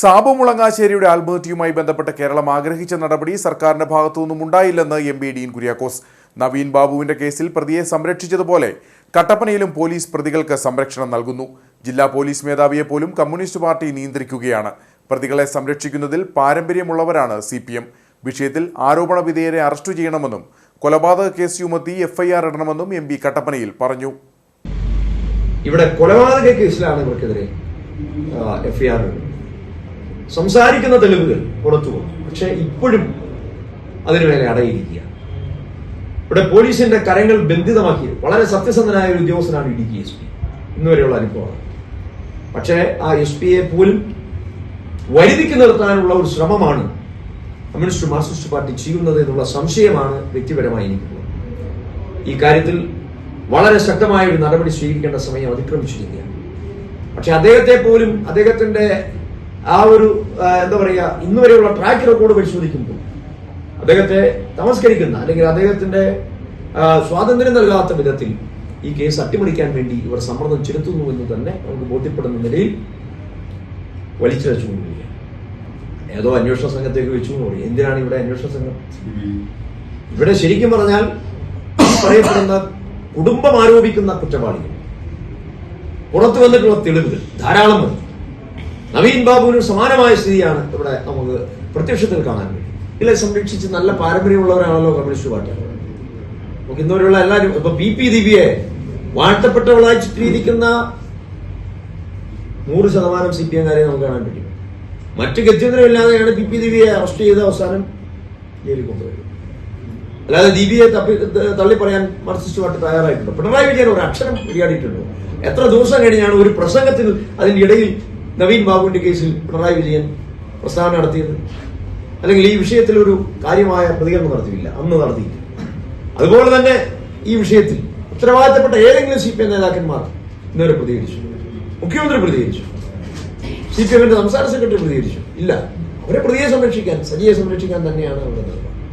സാബു മുളങ്ങാശ്ശേരിയുടെ ആത്മഹത്യയുമായി ബന്ധപ്പെട്ട് കേരളം ആഗ്രഹിച്ച നടപടി സർക്കാരിന്റെ ഭാഗത്തുനിന്നും ഉണ്ടായില്ലെന്ന് എം പി ഡീൻ കുര്യാക്കോസ്. നവീൻ ബാബുവിന്റെ കേസിൽ പ്രതിയെ സംരക്ഷിച്ചതുപോലെ കട്ടപ്പനയിലും പോലീസ് പ്രതികൾക്ക് സംരക്ഷണം നൽകുന്നു. ജില്ലാ പോലീസ് മേധാവിയെ പോലും കമ്മ്യൂണിസ്റ്റ് പാർട്ടി നിയന്ത്രിക്കുകയാണ്. പ്രതികളെ സംരക്ഷിക്കുന്നതിൽ പാരമ്പര്യമുള്ളവരാണ് സി പി എം. വിഷയത്തിൽ ആരോപണ വിധേയരെ അറസ്റ്റ് ചെയ്യണമെന്നും കൊലപാതക കേസ് ചുമത്തി എഫ്ഐആർ ഇടണമെന്നും എം പി കട്ടപ്പനയിൽ പറഞ്ഞു. ഇവിടെ കൊലപാതക കേസിലാണ് ഇവർക്കെതിരെ എഫ്ഐആർ സംസാരിക്കുന്ന തെളിവുകൾ പുറത്തു വന്നു പക്ഷെ ഇപ്പോഴും അതിനുമേലെ അടയിരിക്കുക. ഇവിടെ പോലീസിന്റെ കരങ്ങൾ ബന്ധിതമാക്കി വളരെ സത്യസന്ധനായ ഒരു ഉദ്യോഗസ്ഥനാണ് ഇടുക്കി എസ് പി. ഇന്നുവരെയുള്ള അനുഭവമാണ്. പക്ഷേ ആ എസ് പിയെ പോലും വരുതിക്ക് നിർത്താനുള്ള ഒരു ശ്രമമാണ് കമ്മ്യൂണിസ്റ്റ് മാർക്സിസ്റ്റ് പാർട്ടി ചെയ്യുന്നത് എന്നുള്ള സംശയമാണ് വ്യക്തിപരമായി എനിക്കുള്ളത്. ഈ കാര്യത്തിൽ വളരെ ശക്തമായ ഒരു നടപടി സ്വീകരിക്കേണ്ട സമയം അതിക്രമിച്ചിരിക്കുകയാണ്. പക്ഷെ അദ്ദേഹത്തെ പോലും അദ്ദേഹത്തിന്റെ ആ ഒരു എന്താ പറയുക ഇന്ന് വരെയുള്ള ട്രാക്ക് റെക്കോർഡ് പരിശോധിക്കുമ്പോൾ അദ്ദേഹത്തെ തമസ്കരിക്കുന്ന അല്ലെങ്കിൽ അദ്ദേഹത്തിന്റെ സ്വാതന്ത്ര്യം നൽകാത്ത വിധത്തിൽ ഈ കേസ് അട്ടിമറിക്കാൻ വേണ്ടി ഇവർ സമ്മർദ്ദം ചെലുത്തുന്നു എന്ന് തന്നെ നമുക്ക് ബോധ്യപ്പെടുന്ന നിലയിൽ വലിച്ചിഴച്ചുകൊണ്ടിരിക്കുകയാണ് ഏതോ അന്വേഷണ സംഘത്തേക്ക് വെച്ചു പറയും. എന്തിനാണ് ഇവിടെ അന്വേഷണ സംഘം? ഇവിടെ ശരിക്കും പറഞ്ഞാൽ പറയപ്പെടുന്ന കുടുംബം ആരോപിക്കുന്ന കുറ്റവാളികൾ. പുറത്തു വന്നിട്ടുള്ള തെളിവുകൾ ധാരാളം മതി നവീൻ ബാബുവിന് സമാനമായ സ്ഥിതിയാണ് ഇവിടെ നമുക്ക് പ്രത്യക്ഷത്തിൽ കാണാൻ കഴിയും ഇല്ല സംരക്ഷിച്ച് നല്ല പാരമ്പര്യമുള്ളവരാണല്ലോ കമ്മ്യൂണിസ്റ്റ് പാർട്ടി. നമുക്ക് ഇന്നുവരെയുള്ള എല്ലാവരും ഇപ്പൊ പി പി ദിവ്യയെ വാഴ്ത്തപ്പെട്ടവളായി ചിത്രീകരിക്കുന്ന നൂറ് ശതമാനം സി പി എംകാരെ നമുക്ക് കാണാൻ പറ്റും. മറ്റു ഗത്യന്തരമില്ലാതെയാണ് പി പി ദിവ്യയെ അറസ്റ്റ് ചെയ്ത് അവസാനം ജയിലിൽ കൊണ്ടുവരുന്നത് അല്ലാതെ ദീപിയെ തപ്പി തള്ളി പറയാൻ മാർക്സിസ്റ്റ് പാർട്ടി തയ്യാറായിട്ടുണ്ട്. പിണറായി വിജയൻ ഒരു അക്ഷരം വിളിയാടിയിട്ടുണ്ടോ എത്ര ദിവസം കഴിഞ്ഞാണ് ഒരു പ്രസംഗത്തിൽ അതിന്റെ ഇടയിൽ നവീൻ ബാബുവിന്റെ കേസിൽ പിണറായി വിജയൻ പ്രസ്താവന നടത്തിയത്. അല്ലെങ്കിൽ ഈ വിഷയത്തിൽ ഒരു കാര്യമായ പ്രതികരണം നടത്തിയില്ല അന്ന് നടത്തിയില്ല. അതുപോലെ തന്നെ ഈ വിഷയത്തിൽ ഉത്തരവാദിത്തപ്പെട്ട ഏതെങ്കിലും സി പി എം നേതാക്കന്മാർ ഇന്നുവരെ പ്രതികരിച്ചു. മുഖ്യമന്ത്രി പ്രതികരിച്ചു. സി പി എമ്മിന്റെ സംസ്ഥാന സെക്രട്ടറി പ്രതികരിച്ചു. ഇല്ല. അവരെ പ്രതിയെ സംരക്ഷിക്കാൻ സജിയെ സംരക്ഷിക്കാൻ തന്നെയാണ് അവിടെ